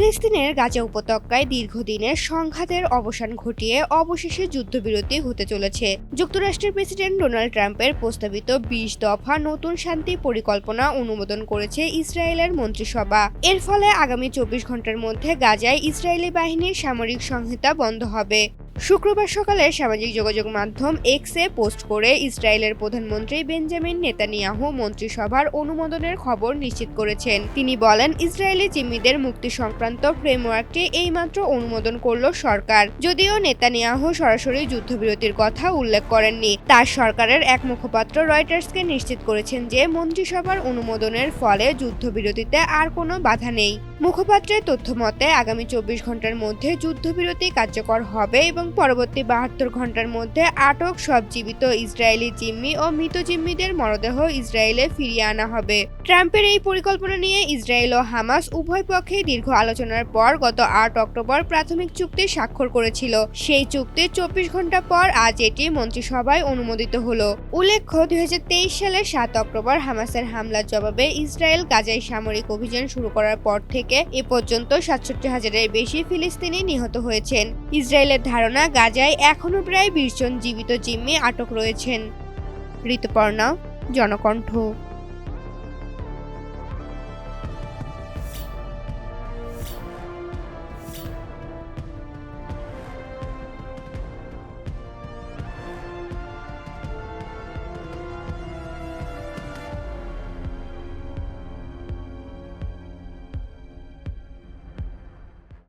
ফিলিস্তিনের গাজা উপত্যকায় দীর্ঘদিনের সংঘাতের অবসান ঘটিয়ে অবশেষে যুদ্ধবিরতি হতে চলেছে। যুক্তরাষ্ট্রের প্রেসিডেন্ট ডোনাল্ড ট্রাম্পের প্রস্তাবিত বিশ দফা নতুন শান্তি পরিকল্পনা অনুমোদন করেছে ইসরায়েলের মন্ত্রিসভা। এর ফলে আগামী চব্বিশ ঘণ্টার মধ্যে গাজায় ইসরায়েলি বাহিনীর সামরিক সংহিতা বন্ধ হবে। শুক্রবার সকালে সামাজিক যোগাযোগ মাধ্যম এক্সে পোস্ট করে ইসরায়েলের প্রধানমন্ত্রী বেঞ্জামিন নেতানিয়াহু মন্ত্রিসভার অনুমোদনের খবর নিশ্চিত করেছেন। তিনি বলেন, ইসরায়েলি জিম্মিদের মুক্তি সংক্রান্ত ফ্রেমওয়ার্কটি এইমাত্র অনুমোদন করল সরকার। যদিও নেতানিয়াহু সরাসরি যুদ্ধবিরতির কথা উল্লেখ করেননি, তার সরকারের এক মুখপাত্র রয়টার্সকে নিশ্চিত করেছেন যে মন্ত্রিসভার অনুমোদনের ফলে যুদ্ধবিরতিতে আর কোনো বাধা নেই। মুখপাত্রের তথ্য মতে, আগামী চব্বিশ ঘণ্টার মধ্যে যুদ্ধবিরতি কার্যকর হবে এবং পরবর্তী বাহাত্তর ঘণ্টার মধ্যে আটক সব জীবিত ইসরায়েলি জিম্মি ও মৃত জিম্মিদের মরদেহ ইসরায়েলে ফিরিয়ে আনা হবে। ট্রাম্পের এই পরিকল্পনা নিয়ে ইসরায়েল ও হামাস উভয় পক্ষেই দীর্ঘ আলোচনার পর গত আট অক্টোবর প্রাথমিক চুক্তি স্বাক্ষর করেছিল। সেই চুক্তি চব্বিশ ঘণ্টা পর আজ এটি মন্ত্রিসভায় অনুমোদিত হলো। উল্লেখ্য, দুই হাজার তেইশ সালের সাত অক্টোবর হামাসের হামলার জবাবে ইসরায়েল গাজায় সামরিক অভিযান শুরু করার পর থেকে থেকে এ পর্যন্ত সাতষট্টি হাজারের বেশি ফিলিস্তিনি নিহত হয়েছেন। ইসরায়েলের ধারণা, গাজায় এখনও প্রায় বিশ জন জীবিত জিম্মি আটক রয়েছেন। ঋতুপর্ণা, জনকণ্ঠ।